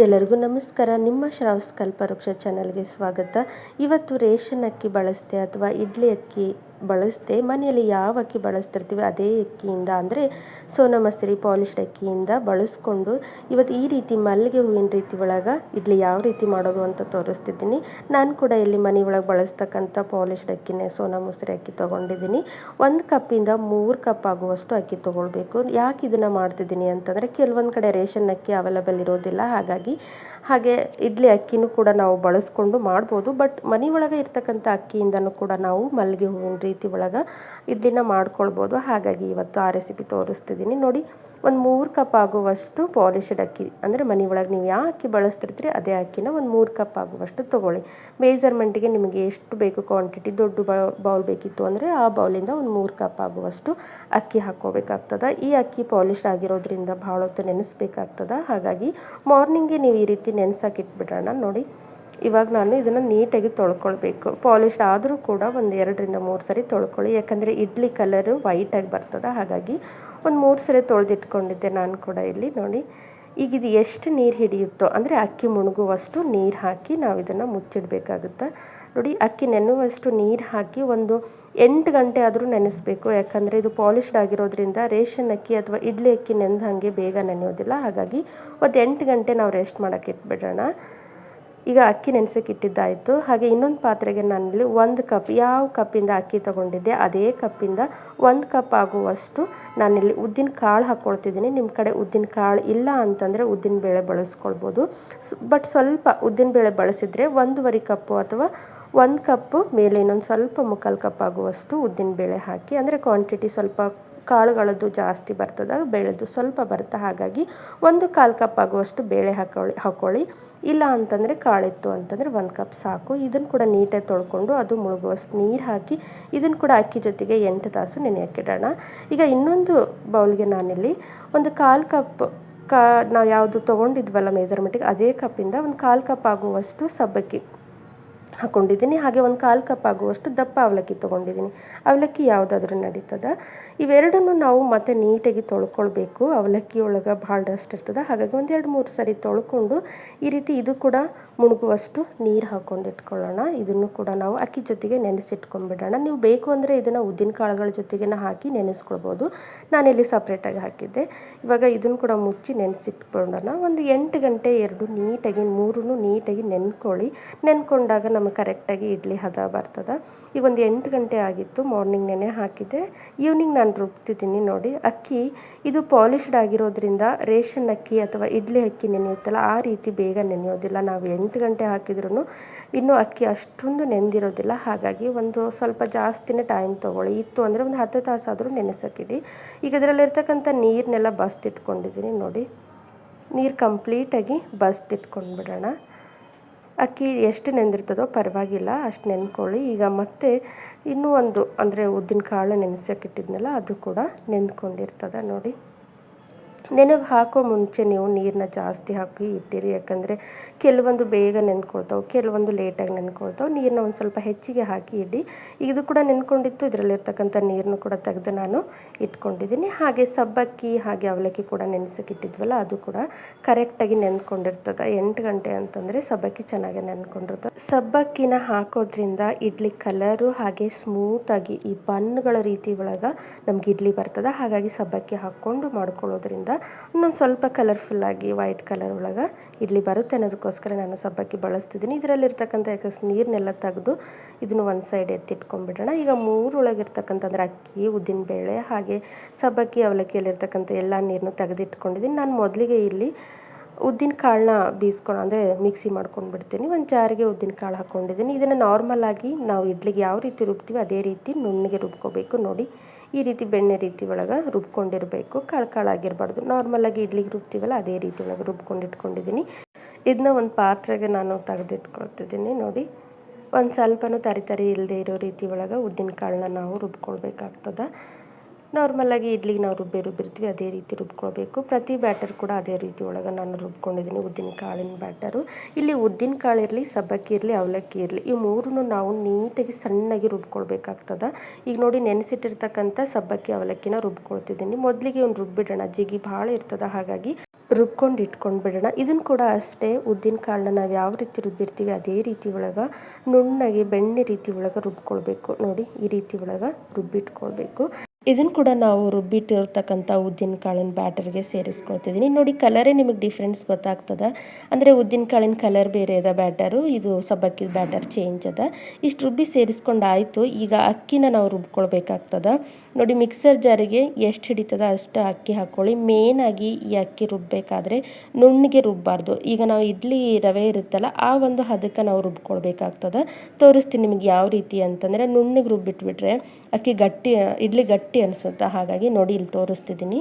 ಎಲ್ಲರಿಗೂ ನಮಸ್ಕಾರ. ನಿಮ್ಮ ಶ್ರಾವಸ್ಕಲ್ಪ ಕಲ್ಪವೃಕ್ಷ ಚಾನಲ್ಗೆ ಸ್ವಾಗತ. ಇವತ್ತು ರೇಷನ್ ಅಕ್ಕಿ ಬಳಸ್ತೆ ಅಥವಾ ಇಡ್ಲಿ ಅಕ್ಕಿ ಬಳಸದೆ, ಮನೆಯಲ್ಲಿ ಯಾವ ಅಕ್ಕಿ ಬಳಸ್ತಿರ್ತೀವಿ ಅದೇ ಅಕ್ಕಿಯಿಂದ, ಅಂದರೆ ಸೋನಾ ಮಸೂರಿ ಪಾಲಿಶ್ಡ್ ಅಕ್ಕಿಯಿಂದ ಬಳಸ್ಕೊಂಡು ಇವತ್ತು ಈ ರೀತಿ ಮಲ್ಲಿಗೆ ಹೂವಿನ ರೀತಿ ಒಳಗೆ ಇಡ್ಲಿ ಯಾವ ರೀತಿ ಮಾಡೋದು ಅಂತ ತೋರಿಸ್ತಿದ್ದೀನಿ. ನಾನು ಕೂಡ ಇಲ್ಲಿ ಒಳಗೆ ಬಳಸ್ತಕ್ಕಂಥ ಪಾಲಿಶ್ಡ್ ಅಕ್ಕಿನೇ ಸೋನಾ ಮಸೂರಿ ಅಕ್ಕಿ ತೊಗೊಂಡಿದ್ದೀನಿ. ಒಂದು ಕಪ್ಪಿಂದ ಮೂರು ಕಪ್ ಆಗುವಷ್ಟು ಅಕ್ಕಿ ತೊಗೊಳ್ಬೇಕು. ಯಾಕೆ ಇದನ್ನು ಮಾಡ್ತಿದ್ದೀನಿ ಅಂತಂದರೆ ಕೆಲವೊಂದು ಕಡೆ ರೇಷನ್ ಅಕ್ಕಿ ಅವೈಲಬಲ್ ಇರೋದಿಲ್ಲ. ಹಾಗಾಗಿ ಹಾಗೆ ಇಡ್ಲಿ ಅಕ್ಕಿನೂ ಕೂಡ ನಾವು ಬಳಸ್ಕೊಂಡು ಮಾಡ್ಬೋದು. ಬಟ್ ಮನೆ ಒಳಗೆ ಇರ್ತಕ್ಕಂಥ ಅಕ್ಕಿಯಿಂದನೂ ಕೂಡ ನಾವು ಮಲ್ಲಿಗೆ ಹೂವಿನ ರೀತಿ ಒಳಗೆ ಇದನ್ನು ಮಾಡ್ಕೊಳ್ಬೋದು. ಹಾಗಾಗಿ ಇವತ್ತು ಆ ರೆಸಿಪಿ ತೋರಿಸ್ತಿದ್ದೀನಿ. ನೋಡಿ, ಒಂದು ಮೂರು ಕಪ್ ಆಗುವಷ್ಟು ಪಾಲಿಶ್ಡ್ ಅಕ್ಕಿ, ಅಂದರೆ ಮನೆ ಒಳಗೆ ನೀವು ಯಾವ ಅಕ್ಕಿ ಬಳಸ್ತಿರ್ತೀರಿ ಅದೇ ಅಕ್ಕಿನ ಒಂದು ಮೂರು ಕಪ್ ಆಗುವಷ್ಟು ತೊಗೊಳ್ಳಿ. ಮೇಜರ್ಮೆಂಟಿಗೆ ನಿಮಗೆ ಎಷ್ಟು ಬೇಕು ಕ್ವಾಂಟಿಟಿ ದೊಡ್ಡ ಬೌಲ್ ಬೇಕಿತ್ತು ಅಂದರೆ ಆ ಬೌಲಿಂದ ಒಂದು ಮೂರು ಕಪ್ ಆಗುವಷ್ಟು ಅಕ್ಕಿ ಹಾಕ್ಕೋಬೇಕಾಗ್ತದೆ. ಈ ಅಕ್ಕಿ ಪಾಲಿಶ್ಡ್ ಆಗಿರೋದ್ರಿಂದ ಭಾಳ ಹೊತ್ತು ನೆನೆಸ್ಬೇಕಾಗ್ತದೆ. ಹಾಗಾಗಿ ಮಾರ್ನಿಂಗೇ ನೀವು ಈ ರೀತಿ ನೆನೆಸಾಕಿಟ್ಬಿಡೋಣ ನೋಡಿ ಇವಾಗ ನಾನು ಇದನ್ನು ನೀಟಾಗಿ ತೊಳ್ಕೊಳ್ಬೇಕು. ಪಾಲಿಶ್ ಆದರೂ ಕೂಡ ಒಂದು ಎರಡರಿಂದ ಮೂರು ಸರಿ ತೊಳ್ಕೊಳ್ಳಿ. ಯಾಕಂದರೆ ಇಡ್ಲಿ ಕಲರು ವೈಟಾಗಿ ಬರ್ತದೆ. ಹಾಗಾಗಿ ಒಂದು ಮೂರು ಸರಿ ತೊಳೆದಿಟ್ಕೊಂಡಿದ್ದೆ ನಾನು ಕೂಡ ಇಲ್ಲಿ ನೋಡಿ. ಈಗ ಇದು ಎಷ್ಟು ನೀರು ಹಿಡಿಯುತ್ತೋ, ಅಂದರೆ ಅಕ್ಕಿ ಮುಣುಗುವಷ್ಟು ನೀರು ಹಾಕಿ ನಾವು ಇದನ್ನು ಮುಚ್ಚಿಡಬೇಕಾಗುತ್ತೆ. ನೋಡಿ, ಅಕ್ಕಿ ನೆನೆಯುವಷ್ಟು ನೀರು ಹಾಕಿ ಒಂದು ಎಂಟು ಗಂಟೆ ಆದರೂ ನೆನೆಸಬೇಕು. ಯಾಕಂದರೆ ಇದು ಪಾಲಿಶ್ಡ್ ಆಗಿರೋದ್ರಿಂದ ರೇಷನ್ ಅಕ್ಕಿ ಅಥವಾ ಇಡ್ಲಿ ಅಕ್ಕಿ ನೆಂದ ಹಾಗೆ ಬೇಗ ನೆನೆಯೋದಿಲ್ಲ. ಹಾಗಾಗಿ ಒಂದು ಎಂಟು ಗಂಟೆ ನಾವು ರೆಸ್ಟ್ ಮಾಡೋಕ್ಕೆ ಇಟ್ಬಿಡೋಣ. ಈಗ ಅಕ್ಕಿ ನೆನೆಸಕ್ಕೆ ಇಟ್ಟಿದ್ದಾಯಿತು ಹಾಗೆ ಇನ್ನೊಂದು ಪಾತ್ರೆಗೆ ನಾನಿಲ್ಲಿ ಒಂದು ಕಪ್, ಯಾವ ಕಪ್ಪಿಂದ ಅಕ್ಕಿ ತೊಗೊಂಡಿದ್ದೆ ಅದೇ ಕಪ್ಪಿಂದ ಒಂದು ಕಪ್ ಆಗುವಷ್ಟು ನಾನಿಲ್ಲಿ ಉದ್ದಿನ ಕಾಳು ಹಾಕ್ಕೊಳ್ತಿದ್ದೀನಿ. ನಿಮ್ಮ ಕಡೆ ಉದ್ದಿನ ಕಾಳು ಇಲ್ಲ ಅಂತಂದರೆ ಉದ್ದಿನ ಬೇಳೆ ಬಳಸ್ಕೊಳ್ಬೋದು. ಬಟ್ ಸ್ವಲ್ಪ ಉದ್ದಿನ ಬೇಳೆ ಬಳಸಿದರೆ ಒಂದೂವರೆ ಕಪ್ಪು ಅಥವಾ ಒಂದು ಕಪ್ಪು ಮೇಲೆ ಇನ್ನೊಂದು ಸ್ವಲ್ಪ ಮುಕ್ಕಾಲು ಕಪ್ ಆಗುವಷ್ಟು ಉದ್ದಿನ ಬೇಳೆ ಹಾಕಿ, ಅಂದರೆ ಕ್ವಾಂಟಿಟಿ ಸ್ವಲ್ಪ ಕಾಳುಗಳದ್ದು ಜಾಸ್ತಿ ಬರ್ತದೆ, ಬೇಳೆದು ಸ್ವಲ್ಪ ಬರುತ್ತೆ ಹಾಗಾಗಿ ಒಂದು ಕಾಲು ಕಪ್ ಆಗುವಷ್ಟು ಬೇಳೆ ಹಾಕೊಳ್ಳಿ ಹಾಕ್ಕೊಳ್ಳಿ ಇಲ್ಲ ಅಂತಂದರೆ ಕಾಳಿತ್ತು ಅಂತಂದರೆ ಒಂದು ಕಪ್ ಸಾಕು. ಇದನ್ನು ಕೂಡ ನೀಟಾಗಿ ತೊಳ್ಕೊಂಡು ಅದು ಮುಳುಗುವಷ್ಟು ನೀರು ಹಾಕಿ ಇದನ್ನು ಕೂಡ ಅಕ್ಕಿ ಜೊತೆಗೆ ಎಂಟು ತಾಸು ನೆನೆಯಕ್ಕಿಡೋಣ ಈಗ ಇನ್ನೊಂದು ಬೌಲ್ಗೆ ನಾನಿಲ್ಲಿ ಒಂದು ಕಾಲು ಕಪ್ ಕಾ ನಾವು ಯಾವುದು ತೊಗೊಂಡಿದ್ವಲ್ಲ ಮೆಜರ್ಮೆಂಟಿಗೆ ಅದೇ ಕಪ್ಪಿಂದ ಒಂದು ಕಾಲು ಕಪ್ ಆಗುವಷ್ಟು ಸಬ್ಬಕ್ಕಿ ಹಾಕ್ಕೊಂಡಿದ್ದೀನಿ ಹಾಗೆ ಒಂದು ಕಾಲು ಕಪ್ ಆಗುವಷ್ಟು ದಪ್ಪ ಅವಲಕ್ಕಿ ತೊಗೊಂಡಿದ್ದೀನಿ. ಅವಲಕ್ಕಿ ಯಾವುದಾದ್ರೂ ನಡೀತದೆ. ಇವೆರಡನ್ನು ನಾವು ಮತ್ತೆ ನೀಟಾಗಿ ತೊಳ್ಕೊಳ್ಬೇಕು. ಅವಲಕ್ಕಿ ಒಳಗೆ ಭಾಳ ಡಸ್ಟ್ ಇರ್ತದೆ. ಹಾಗಾಗಿ ಒಂದೆರಡು ಮೂರು ಸರಿ ತೊಳ್ಕೊಂಡು ಈ ರೀತಿ ಇದು ಕೂಡ ಮುಳುಗುವಷ್ಟು ನೀರು ಹಾಕ್ಕೊಂಡು ಇಟ್ಕೊಳ್ಳೋಣ. ಇದನ್ನು ಕೂಡ ನಾವು ಅಕ್ಕಿ ಜೊತೆಗೆ ನೆನೆಸಿಟ್ಕೊಂಡ್ಬಿಡೋಣ. ನೀವು ಬೇಕು ಅಂದರೆ ಇದನ್ನು ಉದ್ದಿನ ಕಾಳುಗಳ ಜೊತೆಗೆ ಹಾಕಿ ನೆನೆಸ್ಕೊಳ್ಬೋದು. ನಾನಿಲ್ಲಿ ಸಪ್ರೇಟಾಗಿ ಹಾಕಿದ್ದೆ. ಇವಾಗ ಇದನ್ನು ಕೂಡ ಮುಚ್ಚಿ ನೆನೆಸಿಟ್ಕೊಳ್ಳೋಣ ಒಂದು ಎಂಟು ಗಂಟೆ ಎರಡು ನೀಟಾಗಿ ಮೂರನ್ನು ನೀಟಾಗಿ ನೆನ್ಕೊಳ್ಳಿ. ನೆನ್ಕೊಂಡಾಗ ನಮಗೆ ಕರೆಕ್ಟಾಗಿ ಇಡ್ಲಿ ಹದ ಬರ್ತದೆ. ಈಗ ಒಂದು ಎಂಟು ಗಂಟೆ ಆಗಿತ್ತು ಮಾರ್ನಿಂಗ್ ನೆನೆ ಹಾಕಿದ್ದೆ. ಈವ್ನಿಂಗ್ ನಾನು ರುಬ್ತಿದ್ದೀನಿ ನೋಡಿ. ಅಕ್ಕಿ, ಇದು ಪಾಲಿಶ್ಡ್ ಆಗಿರೋದ್ರಿಂದ ರೇಷನ್ ಅಕ್ಕಿ ಅಥವಾ ಇಡ್ಲಿ ಅಕ್ಕಿ ನೆನೆಯುತ್ತಲ್ಲ, ಆ ರೀತಿ ಬೇಗ ನೆನೆಯೋದಿಲ್ಲ. ನಾವು ಎಂಟು ಗಂಟೆ ಹಾಕಿದ್ರೂ ಇನ್ನೂ ಅಕ್ಕಿ ಅಷ್ಟೊಂದು ನೆಂದಿರೋದಿಲ್ಲ. ಹಾಗಾಗಿ ಒಂದು ಸ್ವಲ್ಪ ಜಾಸ್ತಿನೇ ಟೈಮ್ ತೊಗೊಳ್ಳಿ. ಇತ್ತು ಅಂದರೆ ಒಂದು ಹತ್ತು ತಾಸಾದರೂ ನೆನೆಸಕ್ಕಿಡಿ ಈಗ ಇದರಲ್ಲಿರ್ತಕ್ಕಂಥ ನೀರನ್ನೆಲ್ಲ ಬಸ್ತಿಟ್ಕೊಂಡಿದ್ದೀನಿ ನೋಡಿ. ನೀರು ಕಂಪ್ಲೀಟಾಗಿ ಬಸ್ತಿಟ್ಕೊಂಡ್ಬಿಡೋಣ ಅಕ್ಕಿ ಎಷ್ಟು ನೆಂದಿರ್ತದೋ ಪರವಾಗಿಲ್ಲ, ಅಷ್ಟು ನೆನ್ಕೊಳ್ಳಿ. ಈಗ ಮತ್ತೆ ಇನ್ನೂ ಒಂದು, ಅಂದರೆ ಉದ್ದಿನ ಕಾಳು ನೆನೆಸೋಕ್ಕಿಟ್ಟಿದ್ನಲ್ಲ ಅದು ಕೂಡ ನೆಂದ್ಕೊಂಡಿರ್ತದೆ ನೋಡಿ. ನೆನೆಗೆ ಹಾಕೋ ಮುಂಚೆ ನೀವು ನೀರನ್ನ ಜಾಸ್ತಿ ಹಾಕಿ ಇಟ್ಟಿರಿ. ಯಾಕಂದರೆ ಕೆಲವೊಂದು ಬೇಗ ನೆನ್ಕೊಳ್ತಾವೆ, ಕೆಲವೊಂದು ಲೇಟಾಗಿ ನೆನ್ಕೊಳ್ತಾವೆ. ನೀರನ್ನ ಒಂದು ಸ್ವಲ್ಪ ಹೆಚ್ಚಿಗೆ ಹಾಕಿ ಇಡಿ. ಇದು ಕೂಡ ನೆನ್ಕೊಂಡಿತ್ತು, ಇದರಲ್ಲಿರ್ತಕ್ಕಂಥ ನೀರನ್ನು ಕೂಡ ತೆಗೆದು ನಾನು ಇಟ್ಕೊಂಡಿದ್ದೀನಿ. ಹಾಗೆ ಸಬ್ಬಕ್ಕಿ, ಹಾಗೆ ಅವಲಕ್ಕಿ ಕೂಡ ನೆನೆಸಕ್ಕಿಟ್ಟಿದ್ವಲ್ಲ ಅದು ಕೂಡ ಕರೆಕ್ಟಾಗಿ ನೆನ್ಕೊಂಡಿರ್ತದೆ. ಎಂಟು ಗಂಟೆ ಅಂತಂದರೆ ಸಬ್ಬಕ್ಕಿ ಚೆನ್ನಾಗಿ ನೆನ್ಕೊಂಡಿರ್ತದೆ. ಸಬ್ಬಕ್ಕಿನ ಹಾಕೋದ್ರಿಂದ ಇಡ್ಲಿ ಕಲರು ಹಾಗೆ ಸ್ಮೂತಾಗಿ ಈ ಬನ್ಗಳ ರೀತಿ ಒಳಗೆ ನಮ್ಗೆ ಇಡ್ಲಿ ಬರ್ತದೆ. ಹಾಗಾಗಿ ಸಬ್ಬಕ್ಕಿ ಹಾಕ್ಕೊಂಡು ಮಾಡ್ಕೊಳ್ಳೋದ್ರಿಂದ ಇನ್ನೊಂದು ಸ್ವಲ್ಪ ಕಲರ್ಫುಲ್ಲಾಗಿ ವೈಟ್ ಕಲರ್ ಒಳಗೆ ಇಡ್ಲಿ ಬರುತ್ತೆ ಅನ್ನೋದಕ್ಕೋಸ್ಕರ ನಾನು ಸಬ್ಬಕ್ಕಿ ಬಳಸ್ತಿದ್ದೀನಿ. ಇದರಲ್ಲಿರ್ತಕ್ಕಂಥ ಎಕ್ಸಸ್ ನೀರನ್ನೆಲ್ಲ ತೆಗೆದು ಇದನ್ನು ಒಂದು ಸೈಡ್ ಎತ್ತಿಟ್ಕೊಂಡ್ಬಿಡೋಣ. ಈಗ ಮೂರೊಳಗಿರ್ತಕ್ಕಂಥ ಅಂದರೆ ಅಕ್ಕಿ ಉದ್ದಿನಬೇಳೆ ಹಾಗೆ ಸಬ್ಬಕ್ಕಿ ಅವಲಕ್ಕಿಯಲ್ಲಿರ್ತಕ್ಕಂಥ ಎಲ್ಲ ನೀರನ್ನು ತೆಗೆದಿಟ್ಕೊಂಡಿದ್ದೀನಿ. ನಾನು ಮೊದಲಿಗೆ ಇಲ್ಲಿ ಉದ್ದಿನ ಕಾಳನ್ನ ಬೀಸ್ಕೊಂಡು ಅಂದರೆ ಮಿಕ್ಸಿ ಮಾಡ್ಕೊಂಡು ಬಿಡ್ತೀನಿ ಒಂದು ಜಾರಿಗೆ ಉದ್ದಿನ ಕಾಳು ಹಾಕ್ಕೊಂಡಿದ್ದೀನಿ ಇದನ್ನು ನಾರ್ಮಲಾಗಿ ನಾವು ಇಡ್ಲಿಗೆ ಯಾವ ರೀತಿ ರುಬ್ತೀವಿ ಅದೇ ರೀತಿ ನುಣ್ಣಗೆ ರುಬ್ಕೋಬೇಕು ನೋಡಿ. ಈ ರೀತಿ ಬೆಣ್ಣೆ ರೀತಿ ಒಳಗೆ ರುಬ್ಕೊಂಡಿರಬೇಕು. ಕಾಳು ಕಾಳಾಗಿರಬಾರ್ದು. ನಾರ್ಮಲಾಗಿ ಇಡ್ಲಿಗೆ ರುಬ್ತೀವಲ್ಲ, ಅದೇ ರೀತಿ ಒಳಗೆ ರುಬ್ಕೊಂಡು ಇಟ್ಕೊಂಡಿದ್ದೀನಿ. ಇದನ್ನ ಒಂದು ಪಾತ್ರೆಗೆ ನಾನು ತೆಗೆದಿಟ್ಕೊಳ್ತಿದ್ದೀನಿ. ನೋಡಿ, ಒಂದು ಸ್ವಲ್ಪನೂ ತರಿ ತರಿ ಇಲ್ಲದೆ ಇರೋ ರೀತಿ ಒಳಗೆ ಉದ್ದಿನ ಕಾಳನ್ನ ನಾವು ರುಬ್ಕೊಳ್ಬೇಕಾಗ್ತದೆ. ನಾರ್ಮಲಾಗಿ ಇಡ್ಲಿಗೆ ನಾವು ರುಬ್ಬಿ ರುಬ್ಬಿರ್ತೀವಿ ಅದೇ ರೀತಿ ರುಬ್ಕೊಳ್ಬೇಕು. ಪ್ರತಿ ಬ್ಯಾಟರ್ ಕೂಡ ಅದೇ ರೀತಿ ಒಳಗೆ ನಾನು ರುಬ್ಕೊಂಡಿದ್ದೀನಿ ಉದ್ದಿನ ಕಾಳಿನ ಬ್ಯಾಟರು ಇಲ್ಲಿ ಉದ್ದಿನ ಕಾಳು ಇರಲಿ, ಸಬ್ಬಕ್ಕಿ ಇರಲಿ, ಅವಲಕ್ಕಿ ಇರಲಿ, ಈ ಮೂರನ್ನು ನಾವು ನೀಟಾಗಿ ಸಣ್ಣಗೆ ರುಬ್ಕೊಳ್ಬೇಕಾಗ್ತದೆ. ಈಗ ನೋಡಿ ನೆನೆಸಿಟ್ಟಿರ್ತಕ್ಕಂಥ ಸಬ್ಬಕ್ಕಿ, ಅವಲಕ್ಕಿನ ರುಬ್ಕೊಳ್ತಿದ್ದೀನಿ. ಮೊದಲಿಗೆ ಒಂದು ರುಬ್ಬಿಡೋಣ, ಜಿಗಿ ಭಾಳ ಇರ್ತದೆ, ಹಾಗಾಗಿ ರುಬ್ಕೊಂಡು ಇಟ್ಕೊಂಡು ಬಿಡೋಣ ಇದನ್ನು ಕೂಡ ಅಷ್ಟೇ, ಉದ್ದಿನ ಕಾಳನ್ನ ನಾವು ಯಾವ ರೀತಿ ರುಬ್ಬಿರ್ತೀವಿ, ಅದೇ ರೀತಿ ಒಳಗೆ ನುಣ್ಣಗೆ, ಬೆಣ್ಣೆ ರೀತಿ ಒಳಗೆ ರುಬ್ಕೊಳ್ಬೇಕು. ನೋಡಿ, ಈ ರೀತಿ ಒಳಗೆ ರುಬ್ಬಿಟ್ಕೊಳ್ಬೇಕು. ಇದನ್ನು ಕೂಡ ನಾವು ರುಬ್ಬಿಟ್ಟಿರ್ತಕ್ಕಂಥ ಉದ್ದಿನ ಕಾಳಿನ ಬ್ಯಾಟರ್ಗೆ ಸೇರಿಸ್ಕೊಳ್ತಿದ್ದೀನಿ ನೋಡಿ ಕಲರೇ ನಿಮಗೆ ಡಿಫ್ರೆನ್ಸ್ ಗೊತ್ತಾಗ್ತದೆ. ಅಂದರೆ ಉದ್ದಿನ ಕಾಳಿನ ಕಲರ್ ಬೇರೆ ಅದ ಬ್ಯಾಟರು ಇದು ಸಬ್ಬಕ್ಕಿದ ಬ್ಯಾಟರ್ ಚೇಂಜ್ ಅದ. ಇಷ್ಟು ರುಬ್ಬಿ ಸೇರಿಸ್ಕೊಂಡು ಆಯಿತು, ಈಗ ಅಕ್ಕಿನ ನಾವು ರುಬ್ಕೊಳ್ಬೇಕಾಗ್ತದೆ. ನೋಡಿ ಮಿಕ್ಸರ್ ಜಾರಿಗೆ ಎಷ್ಟು ಹಿಡಿತದ ಅಷ್ಟು ಅಕ್ಕಿ ಹಾಕ್ಕೊಳ್ಳಿ ಮೇನಾಗಿ ಈ ಅಕ್ಕಿ ರುಬ್ಬಬೇಕಾದ್ರೆ ನುಣ್ಣಗೆ ರುಬ್ಬಾರ್ದು. ಈಗ ನಾವು ಇಡ್ಲಿ ರವೆ ಇರುತ್ತಲ್ಲ, ಆ ಒಂದು ಹದಕ್ಕೆ ನಾವು ರುಬ್ಕೊಳ್ಬೇಕಾಗ್ತದೆ. ತೋರಿಸ್ತೀನಿ ನಿಮಗೆ ಯಾವ ರೀತಿ ಅಂತಂದರೆ, ನುಣ್ಣಗೆ ರುಬ್ಬಿಟ್ಬಿಟ್ರೆ ಅಕ್ಕಿ ಗಟ್ಟಿ, ಇಡ್ಲಿ ಗಟ್ಟಿ ಗಟ್ಟಿ ಅನಿಸುತ್ತೆ ಹಾಗಾಗಿ ನೋಡಿ ಇಲ್ಲಿ ತೋರಿಸ್ತಿದ್ದೀನಿ.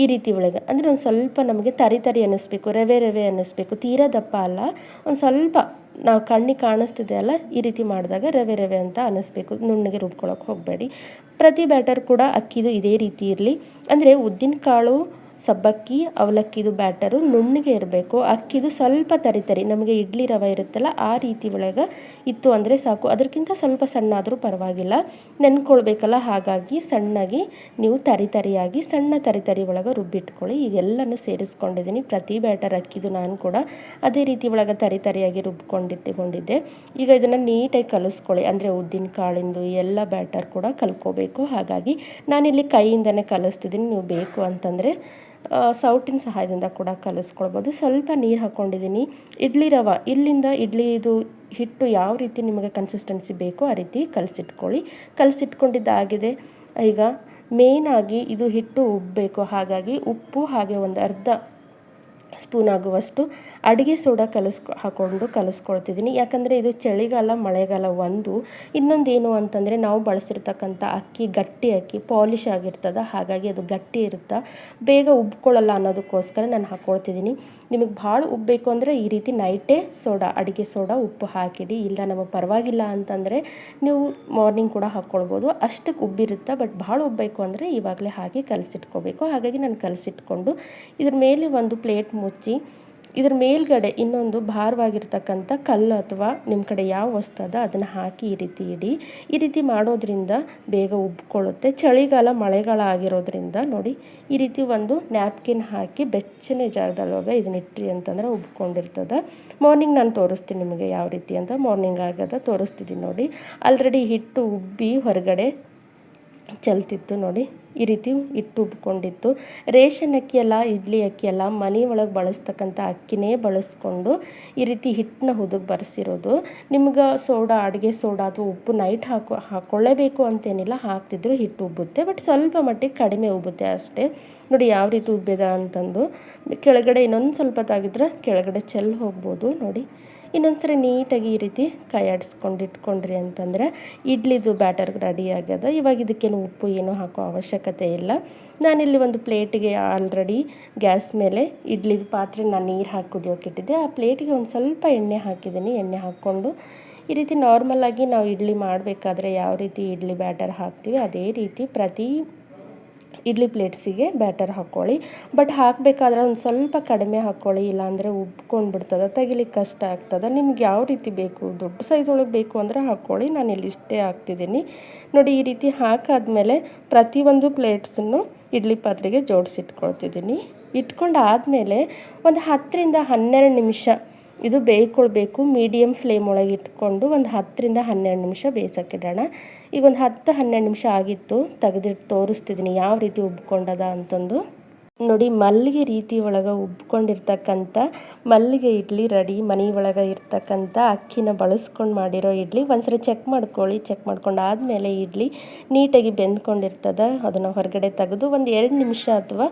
ಈ ರೀತಿ ಒಳಗೆ. ಅಂದರೆ ಒಂದು ಸ್ವಲ್ಪ ನಮಗೆ ತರಿ ತರಿ ಅನ್ನಿಸ್ಬೇಕು, ರವೆ ರವೆ ಅನ್ನಿಸ್ಬೇಕು. ತೀರಾ ದಪ್ಪ ಅಲ್ಲ, ಒಂದು ಸ್ವಲ್ಪ ನಾವು ಕಣ್ಣಿಗೆ ಕಾಣಿಸ್ತಿದೆ ಅಲ್ಲ, ಈ ರೀತಿ ಮಾಡಿದಾಗ ರವೆ ರವೆ ಅಂತ ಅನ್ನಿಸ್ಬೇಕು. ನುಣ್ಣಗೆ ರುಬ್ಕೊಳಕ್ಕೆ ಹೋಗಬೇಡಿ. ಪ್ರತಿ ಬ್ಯಾಟರ್ ಕೂಡ ಅಕ್ಕಿದು ಇದೇ ರೀತಿ ಇರಲಿ. ಅಂದರೆ ಉದ್ದಿನ ಕಾಳು ಸಬ್ಬಕ್ಕಿ, ಅವಲಕ್ಕಿದು ಬ್ಯಾಟರು, ನುಣ್ಣಗೆ ಇರಬೇಕು. ಅಕ್ಕಿದು ಸ್ವಲ್ಪ ತರಿ ತರಿ. ನಮಗೆ ಇಡ್ಲಿ ರವೆ ಇರುತ್ತಲ್ಲ, ಆ ರೀತಿ ಒಳಗೆ ಇತ್ತು ಅಂದರೆ ಸಾಕು. ಅದಕ್ಕಿಂತ ಸ್ವಲ್ಪ ಸಣ್ಣ ಆದರೂ ಪರವಾಗಿಲ್ಲ. ನೆನ್ಕೊಳ್ಬೇಕಲ್ಲ, ಹಾಗಾಗಿ ಸಣ್ಣಗೆ ನೀವು ತರಿ ತರಿಯಾಗಿ ಸಣ್ಣ ತರಿ ತರಿ ಒಳಗೆ ರುಬ್ಬಿಟ್ಕೊಳ್ಳಿ. ಇದೆಲ್ಲನೂ ಸೇರಿಸ್ಕೊಂಡಿದ್ದೀನಿ. ಪ್ರತಿ ಬ್ಯಾಟರ್ ಅಕ್ಕಿದು ನಾನು ಕೂಡ ಅದೇ ರೀತಿ ಒಳಗೆ ತರಿ ತರಿಯಾಗಿ ರುಬ್ಕೊಂಡಿಟ್ಟುಕೊಂಡಿದ್ದೆ ಈಗ ಇದನ್ನು ನೀಟಾಗಿ ಕಲಿಸ್ಕೊಳ್ಳಿ. ಅಂದರೆ ಉದ್ದಿನ ಕಾಳಿಂದು ಎಲ್ಲ ಬ್ಯಾಟರ್ ಕೂಡ ಕಲ್ಕೋಬೇಕು. ಹಾಗಾಗಿ ನಾನಿಲ್ಲಿ ಕೈಯಿಂದನೇ ಕಲಿಸ್ತಿದ್ದೀನಿ. ನೀವು ಬೇಕು ಅಂತಂದರೆ ಸೌಟಿನ ಸಹಾಯದಿಂದ ಕೂಡ ಕಲಿಸ್ಕೊಳ್ಬೋದು. ಸ್ವಲ್ಪ ನೀರು ಹಾಕ್ಕೊಂಡಿದ್ದೀನಿ ಇಡ್ಲಿ ರವೆ, ಇಲ್ಲಿಂದ ಇಡ್ಲಿ ಇದು ಹಿಟ್ಟು ಯಾವ ರೀತಿ ನಿಮಗೆ ಕನ್ಸಿಸ್ಟೆನ್ಸಿ ಬೇಕೋ ಆ ರೀತಿ ಕಲಸಿಟ್ಕೊಳ್ಳಿ. ಕಲಸಿಟ್ಕೊಂಡಿದ್ದಾಗಿದೆ ಈಗ ಮೇಯ್ನಾಗಿ ಇದು ಹಿಟ್ಟು ಉಬ್ಬಬೇಕು. ಹಾಗಾಗಿ ಉಪ್ಪು ಹಾಗೆ ಒಂದು ಅರ್ಧ ಸ್ಪೂನ್ ಆಗುವಷ್ಟು ಅಡುಗೆ ಸೋಡಾ ಕಲಿಸ್ಕೊ ಹಾಕ್ಕೊಂಡು ಕಲಿಸ್ಕೊಳ್ತಿದ್ದೀನಿ. ಯಾಕಂದರೆ ಇದು ಚಳಿಗಾಲ, ಮಳೆಗಾಲ ಒಂದು. ಇನ್ನೊಂದು ಏನು ಅಂತಂದರೆ ನಾವು ಬಳಸಿರ್ತಕ್ಕಂಥ ಅಕ್ಕಿ ಗಟ್ಟಿ ಅಕ್ಕಿ ಪಾಲಿಶ್ ಆಗಿರ್ತದೆ, ಹಾಗಾಗಿ ಅದು ಗಟ್ಟಿ ಇರುತ್ತೆ. ಬೇಗ ಉಬ್ಕೊಳ್ಳಲ್ಲ ಅನ್ನೋದಕ್ಕೋಸ್ಕರ ನಾನು ಹಾಕ್ಕೊಳ್ತಿದ್ದೀನಿ ನಿಮಗೆ ಭಾಳ ಉಬ್ಬಬೇಕು ಅಂದರೆ ಈ ರೀತಿ ನೈಟೇ ಸೋಡಾ, ಅಡುಗೆ ಸೋಡಾ ಉಪ್ಪು ಹಾಕಿಡಿ. ಇಲ್ಲ ನಮಗೆ ಪರವಾಗಿಲ್ಲ ಅಂತಂದರೆ ನೀವು ಮಾರ್ನಿಂಗ್ ಕೂಡ ಹಾಕ್ಕೊಳ್ಬೋದು ಅಷ್ಟಕ್ಕೆ ಉಬ್ಬಿರುತ್ತೆ, ಬಟ್ ಭಾಳ ಉಬ್ಬಬೇಕು ಅಂದರೆ ಇವಾಗಲೇ ಹಾಕಿ ಕಲಸಿಟ್ಕೋಬೇಕು. ಹಾಗಾಗಿ ನಾನು ಕಲಸಿಟ್ಕೊಂಡು ಇದ್ರ ಮೇಲೆ ಒಂದು ಪ್ಲೇಟ್ ಮುಚ್ಚಿ, ಇದ್ರ ಮೇಲ್ಗಡೆ ಇನ್ನೊಂದು ಭಾರವಾಗಿರ್ತಕ್ಕಂಥ ಕಲ್ಲು ಅಥವಾ ನಿಮ್ಮ ಕಡೆ ಯಾವ ವಸ್ತು ಅದ ಅದನ್ನು ಹಾಕಿ ಈ ರೀತಿ ಇಡಿ. ಈ ರೀತಿ ಮಾಡೋದ್ರಿಂದ ಬೇಗ ಉಬ್ಕೊಳ್ಳುತ್ತೆ. ಚಳಿಗಾಲ ಮಳೆಗಾಲ ಆಗಿರೋದ್ರಿಂದ ನೋಡಿ, ಈ ರೀತಿ ಒಂದು ನ್ಯಾಪ್ಕಿನ್ ಹಾಕಿ ಬೆಚ್ಚನೆ ಜಾಗದಲ್ಲೋಗ ಇದನ್ನ ಇಟ್ರಿ ಅಂತಂದ್ರೆ ಉಬ್ಕೊಂಡಿರ್ತದೆ. ಮಾರ್ನಿಂಗ್ ನಾನು ತೋರಿಸ್ತೀನಿ ನಿಮಗೆ ಯಾವ ರೀತಿ ಅಂತ. ಮಾರ್ನಿಂಗ್ ಆಗದ ತೋರಿಸ್ತಿದ್ದೀನಿ ನೋಡಿ. ಆಲ್ರೆಡಿ ಹಿಟ್ಟು ಉಬ್ಬಿ ಹೊರಗಡೆ ಚಲ್ತಿತ್ತು ನೋಡಿ. ಈ ರೀತಿ ಇಟ್ಟು ಉಬ್ಕೊಂಡಿತ್ತು ರೇಷನ್ ಅಕ್ಕಿ ಎಲ್ಲ ಇಡ್ಲಿ ಅಕ್ಕಿ ಅಲ್ಲ, ಮನೆ ಒಳಗೆ ಬಳಸ್ತಕ್ಕಂಥ ಅಕ್ಕಿನೇ ಬಳಸ್ಕೊಂಡು ಈ ರೀತಿ ಹಿಟ್ಟನ್ನ ಹುದುಗ್ ಬರೆಸಿರೋದು. ನಿಮ್ಗೆ ಸೋಡಾ, ಅಡುಗೆ ಸೋಡಾ ಅಥವಾ ಉಪ್ಪು ನೈಟ್ ಹಾಕೋ ಹಾಕ್ಕೊಳ್ಳೇಬೇಕು ಅಂತೇನಿಲ್ಲ, ಹಾಕ್ತಿದ್ರು ಹಿಟ್ಟು ಉಬ್ಬುತ್ತೆ. ಬಟ್ ಸ್ವಲ್ಪ ಮಟ್ಟಿಗೆ ಕಡಿಮೆ ಉಬ್ಬುತ್ತೆ ಅಷ್ಟೇ. ನೋಡಿ ಯಾವ ರೀತಿ ಉಬ್ಬಿದ ಅಂತಂದು. ಕೆಳಗಡೆ ಇನ್ನೊಂದು ಸ್ವಲ್ಪ ತಾಗಿದ್ರೆ ಕೆಳಗಡೆ ಚೆಲ್ಲಿ ಹೋಗ್ಬೋದು. ನೋಡಿ. ಇನ್ನೊಂದು ಸರಿ ನೀಟಾಗಿ ಈ ರೀತಿ ಕೈ ಆಡಿಸ್ಕೊಂಡು ಇಟ್ಕೊಂಡ್ರಿ ಅಂತಂದರೆ ಇಡ್ಲಿದು ಬ್ಯಾಟರ್ ರೆಡಿ ಆಗ್ಯದ. ಇವಾಗ ಇದಕ್ಕೇನು ಉಪ್ಪು ಏನೂ ಹಾಕೋ ಅವಶ್ಯಕತೆ ಇಲ್ಲ. ನಾನಿಲ್ಲಿ ಒಂದು ಪ್ಲೇಟಿಗೆ ಆಲ್ರೆಡಿ ಗ್ಯಾಸ್ ಮೇಲೆ ಇಡ್ಲಿದು ಪಾತ್ರೆ ನಾನು ನೀರು ಹಾಕಿ ಇಟ್ಟಿದ್ದೆ. ಆ ಪ್ಲೇಟಿಗೆ ಒಂದು ಸ್ವಲ್ಪ ಎಣ್ಣೆ ಹಾಕಿದ್ದೀನಿ. ಎಣ್ಣೆ ಹಾಕ್ಕೊಂಡು ಈ ರೀತಿ ನಾರ್ಮಲಾಗಿ ನಾವು ಇಡ್ಲಿ ಮಾಡಬೇಕಾದ್ರೆ ಯಾವ ರೀತಿ ಇಡ್ಲಿ ಬ್ಯಾಟರ್ ಹಾಕ್ತೀವಿ, ಅದೇ ರೀತಿ ಪ್ರತಿ ಇಡ್ಲಿ ಪ್ಲೇಟ್ಸಿಗೆ ಬ್ಯಾಟರ್ ಹಾಕ್ಕೊಳ್ಳಿ. ಬಟ್ ಹಾಕಬೇಕಾದ್ರೆ ಒಂದು ಸ್ವಲ್ಪ ಕಡಿಮೆ ಹಾಕ್ಕೊಳ್ಳಿ, ಇಲ್ಲಾಂದರೆ ಉಬ್ಕೊಂಡು ಬಿಡ್ತದೆ ತೆಗಿಲಿಕ್ಕೆ ಕಷ್ಟ ಆಗ್ತದೆ. ನಿಮ್ಗೆ ಯಾವ ರೀತಿ ಬೇಕು, ದೊಡ್ಡ ಸೈಜ್ ಒಳಗೆ ಬೇಕು ಅಂದರೆ ಹಾಕ್ಕೊಳ್ಳಿ. ನಾನು ಇಲ್ಲಿ ಇಷ್ಟೇ ಹಾಕ್ತಿದ್ದೀನಿ. ನೋಡಿ, ಈ ರೀತಿ ಹಾಕಾದ್ಮೇಲೆ ಪ್ರತಿಯೊಂದು ಪ್ಲೇಟ್ಸನ್ನು ಇಡ್ಲಿ ಪಾತ್ರೆಗೆ ಜೋಡಿಸಿಟ್ಕೊಳ್ತಿದ್ದೀನಿ. ಇಟ್ಕೊಂಡು ಆದಮೇಲೆ ಒಂದು ಹತ್ತರಿಂದ ಹನ್ನೆರಡು ನಿಮಿಷ ಇದು ಬೇಯ್ಕೊಳ್ಬೇಕು ಮೀಡಿಯಮ್ ಫ್ಲೇಮ್ ಒಳಗೆ ಇಟ್ಕೊಂಡು ಒಂದು ಹತ್ತರಿಂದ ಹನ್ನೆರಡು ನಿಮಿಷ ಬೇಯಿಸೋಕ್ಕಿಡೋಣ. ಈಗ ಒಂದು ಹತ್ತು ಹನ್ನೆರಡು ನಿಮಿಷ ಆಗಿತ್ತು ತೆಗೆದಿಟ್ಟು ತೋರಿಸ್ತಿದ್ದೀನಿ ಯಾವ ರೀತಿ ಉಬ್ಕೊಂಡದ ಅಂತಂದು. ನೋಡಿ, ಮಲ್ಲಿಗೆ ರೀತಿ ಒಳಗೆ ಉಬ್ಕೊಂಡಿರ್ತಕ್ಕಂಥ ಮಲ್ಲಿಗೆ ಇಡ್ಲಿ ರೆಡಿ, ಮನೆ ಒಳಗೆ ಇರ್ತಕ್ಕಂಥ ಅಕ್ಕಿನ ಬಳಸ್ಕೊಂಡು ಮಾಡಿರೋ ಇಡ್ಲಿ. ಒಂದ್ಸರಿ ಚೆಕ್ ಮಾಡ್ಕೊಳ್ಳಿ ಚೆಕ್ ಮಾಡ್ಕೊಂಡು ಆದಮೇಲೆ ಇಡ್ಲಿ ನೀಟಾಗಿ ಬೆಂದ್ಕೊಂಡಿರ್ತದೆ, ಅದನ್ನು ಹೊರಗಡೆ ತೆಗೆದು ಒಂದು ಎರಡು ನಿಮಿಷ ಅಥವಾ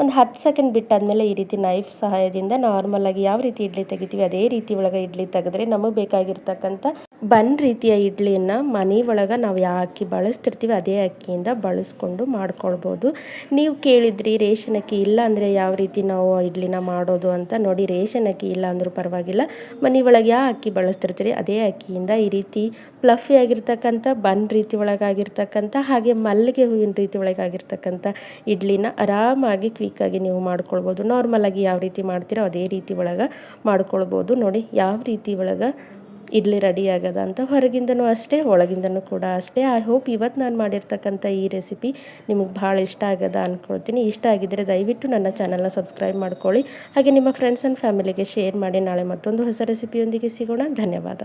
ಒಂದು ಹತ್ತು ಸೆಕೆಂಡ್ ಬಿಟ್ಟಾದಮೇಲೆ ಈ ರೀತಿ ನೈಫ್ ಸಹಾಯದಿಂದ ನಾರ್ಮಲಾಗಿ ಯಾವ ರೀತಿ ಇಡ್ಲಿ ತೆಗಿತೀವಿ, ಅದೇ ರೀತಿ ಒಳಗೆ ಇಡ್ಲಿ ತೆಗೆದ್ರೆ ನಮಗೆ ಬೇಕಾಗಿರ್ತಕ್ಕಂಥ ಬನ್ ರೀತಿಯ ಇಡ್ಲಿಯನ್ನು ಮನೆ ಒಳಗೆ ನಾವು ಯಾವ ಅಕ್ಕಿ ಬಳಸ್ತಿರ್ತೀವಿ ಅದೇ ಅಕ್ಕಿಯಿಂದ ಬಳಸ್ಕೊಂಡು ಮಾಡ್ಕೊಳ್ಬೋದು. ನೀವು ಕೇಳಿದ್ರಿ ರೇಷನ್ ಅಕ್ಕಿ ಇಲ್ಲ ಅಂದರೆ ಯಾವ ರೀತಿ ನಾವು ಇಡ್ಲಿನ ಮಾಡೋದು ಅಂತ. ನೋಡಿ, ರೇಷನ್ ಅಕ್ಕಿ ಇಲ್ಲ ಅಂದರೂ ಪರವಾಗಿಲ್ಲ. ಮನೆ ಒಳಗೆ ಯಾವ ಅಕ್ಕಿ ಬಳಸ್ತಿರ್ತೀರಿ, ಅದೇ ಅಕ್ಕಿಯಿಂದ ಈ ರೀತಿ ಪ್ಲಫಿ ಆಗಿರ್ತಕ್ಕಂಥ, ಬನ್ ರೀತಿ ಒಳಗಾಗಿರ್ತಕ್ಕಂಥ, ಹಾಗೆ ಮಲ್ಲಿಗೆ ಹೂವಿನ ರೀತಿ ಒಳಗಾಗಿರ್ತಕ್ಕಂಥ ಇಡ್ಲಿನ ಆರಾಮಾಗಿ ಕ್ವಿಕ್ಕಾಗಿ ನೀವು ಮಾಡ್ಕೊಳ್ಬೋದು. ನಾರ್ಮಲಾಗಿ ಯಾವ ರೀತಿ ಮಾಡ್ತೀರೋ ಅದೇ ರೀತಿ ಒಳಗೆ ಮಾಡ್ಕೊಳ್ಬೋದು. ನೋಡಿ ಯಾವ ರೀತಿ ಒಳಗೆ ಇಡ್ಲಿ ರೆಡಿ ಆಗದ ಅಂತ ಹೊರಗಿಂದನೂ ಅಷ್ಟೇ, ಒಳಗಿಂದನೂ ಕೂಡ ಅಷ್ಟೇ. ಐ ಹೋಪ್ ಇವತ್ತು ನಾನು ಮಾಡಿರ್ತಕ್ಕಂಥ ಈ ರೆಸಿಪಿ ನಿಮಗೆ ಭಾಳ ಇಷ್ಟ ಆಗದ ಅಂದ್ಕೊಳ್ತೀನಿ ಇಷ್ಟ ಆಗಿದ್ದರೆ ದಯವಿಟ್ಟು ನನ್ನ ಚಾನಲ್ನ ಸಬ್ಸ್ಕ್ರೈಬ್ ಮಾಡ್ಕೊಳ್ಳಿ. ಹಾಗೆ ನಿಮ್ಮ ಫ್ರೆಂಡ್ಸ್ ಆ್ಯಂಡ್ ಫ್ಯಾಮಿಲಿಗೆ ಶೇರ್ ಮಾಡಿ. ನಾಳೆ ಮತ್ತೊಂದು ಹೊಸ ರೆಸಿಪಿಯೊಂದಿಗೆ ಸಿಗೋಣ. ಧನ್ಯವಾದ.